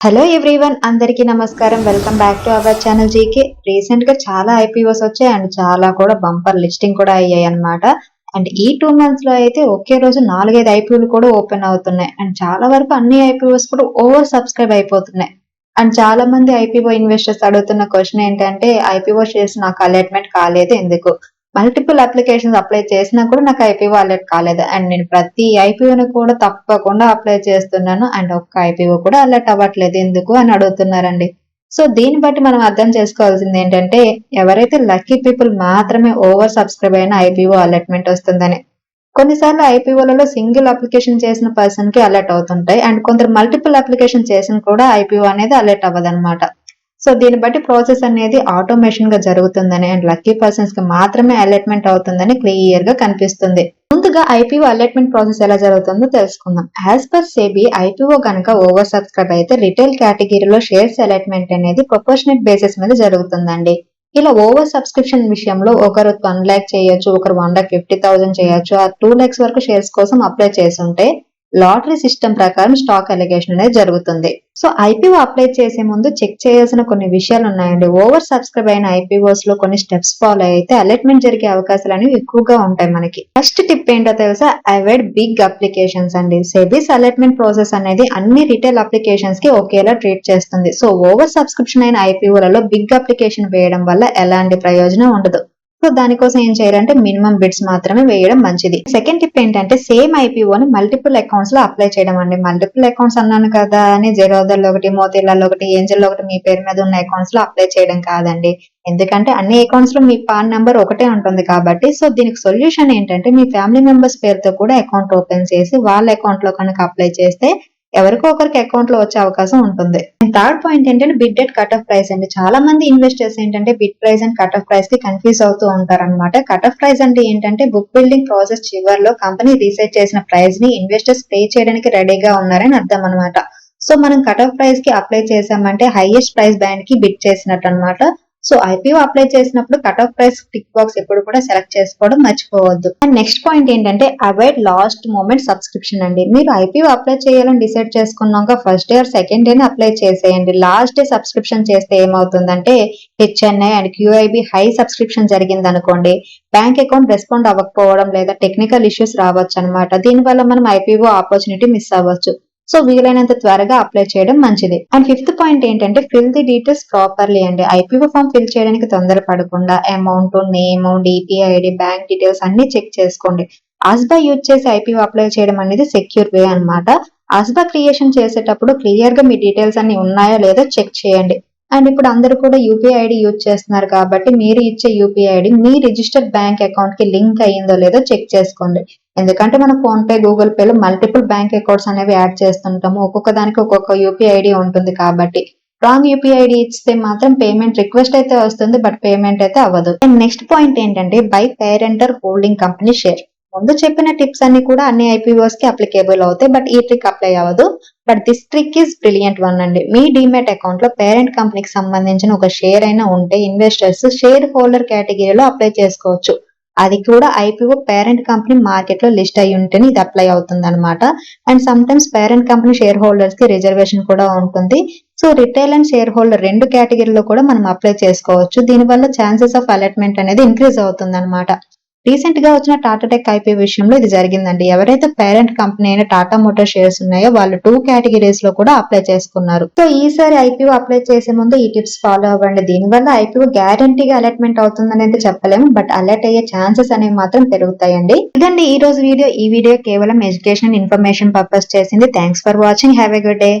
Hello everyone అందరికీ నమస్కారం. Welcome back to our channel GK రీసెంట్గా చాలా ఐపీఓస్ వచ్చాయి అండ్ చాలా కూడా బంపర్ లిస్టింగ్ కూడా అయ్యాయి అన్నమాట. అండ్ ఈ టూ మంత్స్లో అయితే ఒకే రోజు నాలుగైదు ఐపీఓలు కూడా ఓపెన్ అవుతున్నాయి. అండ్ చాలా వరకు అన్ని ఐపీఓస్ కూడా ఓవర్ సబ్స్క్రైబ్ అయిపోతున్నాయి. అండ్ చాలా మంది ఐపీఓ ఇన్వెస్టర్స్ అడుగుతున్న క్వశ్చన్ ఏంటంటే ఐపీఓ షేర్స్ నాకు అలాట్మెంట్ కాలేదు ఎందుకు? మల్టిపుల్ అప్లికేషన్స్ అప్లై చేసినా కూడా నాకు ఐపీ వాలెట్ కాలేదు. అండ్ నేను ప్రతి ఐపీఓని కూడా తప్పకుండా అప్లై చేస్తున్నాను. అండ్ ఒక్క ఐపీఓ కూడా అలర్ట్ అవ్వట్లేదు. ఎందుకు అని అడుగుతున్నారండి. సో దీన్ని బట్టి మనం అర్థం చేసుకోవాల్సింది ఏంటంటే ఎవరైతే లక్కీ పీపుల్ మాత్రమే ఓవర్ సబ్స్క్రైబ్ అయిన ఐపీఓ అలర్ట్మెంట్ వస్తుందని కొన్నిసార్లు ఐపీఓలలో సింగిల్ అప్లికేషన్ చేసిన పర్సన్కి అలర్ట్ అవుతుంటాయి. అండ్ కొందరు మల్టిపుల్ అప్లికేషన్ చేసిన కూడా ఐపీఓ అనేది అలర్ట్ అవ్వదన్నమాట. సో దీన్ని బట్టి ప్రాసెస్ అనేది ఆటోమేషన్గా జరుగుతుందని అండ్ లక్కీ పర్సన్స్కి మాత్రమే అలైట్మెంట్ అవుతుందని క్లియర్గా కనిపిస్తుంది. ముందుగా ఐపీఓ అలైట్మెంట్ ప్రాసెస్ ఎలా జరుగుతుందో తెలుసుకుందాం. యాజ్ పర్ సేబీ ఐపీఓ కనుక ఓవర్ సబ్స్క్రైబ్ అయితే రిటైల్ కేటగిరీలో షేర్స్ అలైట్మెంట్ అనేది ప్రొపోర్షనెట్ బేసిస్ మీద జరుగుతుందండి. ఇలా ఓవర్ సబ్స్క్రిప్షన్ విషయంలో ఒకరు వన్ ల్యాక్ చేయొచ్చు ఒకరు వన్ ల్యాక్ ఫిఫ్టీ థౌసండ్ చేయొచ్చు ఆ టూ ల్యాక్స్ వరకు షేర్స్ కోసం అప్లై చేస్తుంటే లాటరీ సిస్టమ్ ప్రకారం స్టాక్ అలిగేషన్ అనేది జరుగుతుంది. సో ఐపీఓ అప్లై చేసే ముందు చెక్ చేయాల్సిన కొన్ని విషయాలు ఉన్నాయండి. ఓవర్ సబ్స్క్రైబ్ అయిన ఐపీఓస్లో కొన్ని స్టెప్స్ ఫాలో అయితే అలర్ట్మెంట్ జరిగే అవకాశాలు అనేవి ఎక్కువగా ఉంటాయి మనకి. ఫస్ట్ టిప్ ఏంటో తెలుసా? అవాయిడ్ బిగ్ అప్లికేషన్స్ అండి. సెబీస్ అలర్ట్మెంట్ ప్రాసెస్ అనేది అన్ని రిటైల్ అప్లికేషన్స్కి ఒకేలా ట్రీట్ చేస్తుంది. సో ఓవర్ సబ్స్క్రిప్షన్ అయిన ఐపీఓలలో బిగ్ అప్లికేషన్ వేయడం వల్ల ఎలాంటి ప్రయోజనం ఉండదు. సో దానికోసం ఏం చేయాలంటే మినిమం బిడ్స్ మాత్రమే వేయడం మంచిది. సెకండ్ టిప్ ఏంటంటే సేమ్ ఐపీఓని మల్టిపుల్ అకౌంట్స్లో అప్లై చేయడం అండి. మల్టిపుల్ అకౌంట్స్ అన్నాను కదా అని జెరోదర్లో ఒకటి మోతీలాలో ఒకటి ఏంజల్ ఒకటి మీ పేరు మీద ఉన్న అకౌంట్స్లో అప్లై చేయడం కాదండి. ఎందుకంటే అన్ని అకౌంట్స్లో మీ పాన్ నెంబర్ ఒకటే ఉంటుంది కాబట్టి సో దీనికి సొల్యూషన్ ఏంటంటే మీ ఫ్యామిలీ మెంబర్స్ పేరుతో కూడా అకౌంట్ ఓపెన్ చేసి వాళ్ళ అకౌంట్లో కనుక అప్లై చేస్తే ఎవరికో ఒకరికి అకౌంట్లో వచ్చే అవకాశం ఉంటుంది. థర్డ్ పాయింట్ ఏంటంటే bid at cut off price అండి. చాలా మంది ఇన్వెస్టర్స్ ఏంటంటే bid price and cut off ప్రైస్కి కన్ఫ్యూజ్ అవుతూ ఉంటారు అనమాట కట్ ఆఫ్ ప్రైస్ అంటే ఏంటంటే బుక్ బిల్డింగ్ ప్రాసెస్ చివరిలో కంపెనీ రీసెర్చ్ చేసిన ప్రైస్ని ఇన్వెస్టర్స్ పే చేయడానికి రెడీగా ఉన్నారని అర్థం అనమాట సో మనం కట్ ఆఫ్ ప్రైస్కి అప్లై చేసామంటే హైయెస్ట్ ప్రైస్ బ్యాండ్కి బిడ్ చేసినట్టు అనమాట సో ఐపీఓ అప్లై చేసినప్పుడు cut off price tick box ఎప్పుడు కూడా సెలెక్ట్ చేసుకోవడం మర్చిపోవద్దు. అండ్ నెక్స్ట్ పాయింట్ ఏంటంటే అవాయిడ్ లాస్ట్ మూమెంట్ సబ్స్క్రిప్షన్ అండి. మీరు ఐపీఓ అప్లై చేయాలని డిసైడ్ చేసుకున్నాక first or second day apply చేసేయండి. లాస్ట్ డే సబ్స్క్రిప్షన్ చేస్తే ఏమవుతుందంటే HNI and QIB high subscription జరిగింది అనుకోండి బ్యాంక్ అకౌంట్ రెస్పాండ్ అవ్వకపోవడం లేదా టెక్నికల్ ఇష్యూస్ రావచ్చు అనమాట దీనివల్ల మనం ఐపీఓ ఆపర్చునిటీ మిస్ అవ్వచ్చు. సో వీలైనంత త్వరగా అప్లై చేయడం మంచిది. అండ్ ఫిఫ్త్ పాయింట్ ఏంటంటే ఫిల్ ది డీటెయిల్స్ ప్రాపర్లీ అండి. ఐపీఓ ఫామ్ ఫిల్ చేయడానికి తొందరపడకుండా amount name DPID bank details అన్ని చెక్ చేసుకోండి. ఆస్బా యూజ్ చేసి ఐపీఓ అప్లై చేయడం అనేది సెక్యూర్ వే అనమాట ఆస్బా క్రియేషన్ చేసేటప్పుడు క్లియర్గా మీ డీటెయిల్స్ అన్ని ఉన్నాయో లేదో చెక్ చేయండి. అండ్ ఇప్పుడు అందరూ కూడా యూపీఐ ఐడి యూజ్ చేస్తున్నారు కాబట్టి మీరు ఇచ్చే యూపీఐ ఐడి మీ రిజిస్టర్డ్ బ్యాంక్ అకౌంట్కి లింక్ అయ్యిందో లేదో చెక్ చేసుకోండి. ఎందుకంటే మనం ఫోన్ పే గూగుల్ పేలో మల్టిపుల్ బ్యాంక్ అకౌంట్స్ అనేవి యాడ్ చేస్తుంటాము. ఒక్కొక్క దానికి ఒక్కొక్క యూపీఐ ఐడి ఉంటుంది కాబట్టి. రాంగ్ యూపీఐ ఐడి ఇస్తే మాత్రం పేమెంట్ రిక్వెస్ట్ అయితే వస్తుంది బట్ పేమెంట్ అయితే అవ్వదు. అండ్ నెక్స్ట్ పాయింట్ ఏంటంటే buy parent or holding company share. ముందు చెప్పిన టిప్స్ అన్ని కూడా అన్ని ఐపీఓస్కి అప్లికేబుల్ అవుతాయి బట్ ఈ ట్రిక్ అప్లై అవ్వదు. But this trick is brilliant one అండి. మీ డిమెట్ అకౌంట్లో పేరెంట్ కంపెనీకి సంబంధించిన ఒక షేర్ అయినా ఉంటే ఇన్వెస్టర్స్ షేర్ హోల్డర్ కేటగిరీలో అప్లై చేసుకోవచ్చు. అది కూడా ఐపీఓ పేరెంట్ కంపెనీ మార్కెట్లో లిస్ట్ అయి ఉంటేనే ఇది అప్లై అవుతుంది అనమాట and some times parent company share హోల్డర్స్కి reservation కూడా ఉంటుంది. So retail and share holder రెండు కేటగిరీలో కూడా మనం అప్లై చేసుకోవచ్చు. దీనివల్ల ఛాన్సెస్ ఆఫ్ అలర్ట్మెంట్ అనేది ఇంక్రీజ్ అవుతుంది అనమాట రీసెంట్గా వచ్చిన టాటా టెక్ ఐపీ విషయంలో ఇది జరిగిందండి. ఎవరైతే పేరెంట్ కంపెనీ అయిన టాటా మోటార్ షేర్స్ ఉన్నాయో వాళ్ళు టూ కేటగిరీస్లో కూడా అప్లై చేసుకున్నారు. సో ఈసారి ఐపీఓ అప్లై చేసే ముందు ఈ టిప్స్ ఫాలో అవ్వండి. దీనివల్ల ఐపీఓ గ్యారంటీగా అలర్ట్మెంట్ అవుతుందని అయితే చెప్పలేము. బట్ అలర్ట్ అయ్యే ఛాన్సెస్ అనేవి మాత్రం పెరుగుతాయండి. ఇదండి ఈ రోజు వీడియో. ఈ వీడియో కేవలం ఎడ్యుకేషన్ ఇన్ఫర్మేషన్ పర్పస్ చేసింది. Thanks for watching have a good day